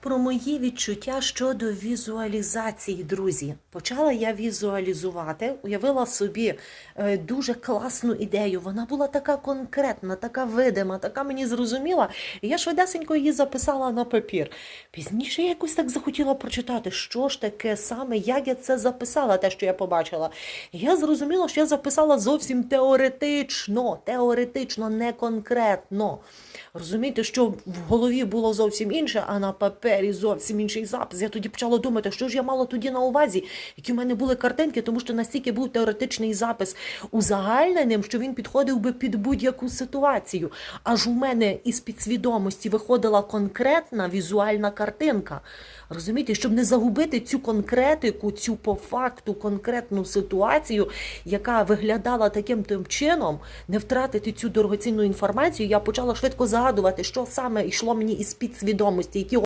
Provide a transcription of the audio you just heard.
Про мої відчуття щодо візуалізації, друзі. Почала я візуалізувати, уявила собі е, дуже класну ідею. Вона була така конкретна, така видима, така мені зрозуміла. І я швидесенько її записала на папір. Пізніше я якось так захотіла прочитати, що ж таке саме, як я це записала, те, що я побачила. І я зрозуміла, що я записала зовсім теоретично, теоретично, не конкретно. Розумієте, що в голові було зовсім інше, а на папері зовсім інший запис. Я тоді почала думати, що ж я мала тоді на увазі, які в мене були картинки, тому що настільки був теоретичний запис узагальненим, що він підходив би під будь-яку ситуацію. Аж у мене із підсвідомості виходила конкретна візуальна картинка. Розумієте, щоб не загубити цю конкретику, цю по факту конкретну ситуацію, яка виглядала таким тим чином, не втратити цю дорогоцінну інформацію, я почала швидко загадувати, що саме йшло мені із підсвідомості, які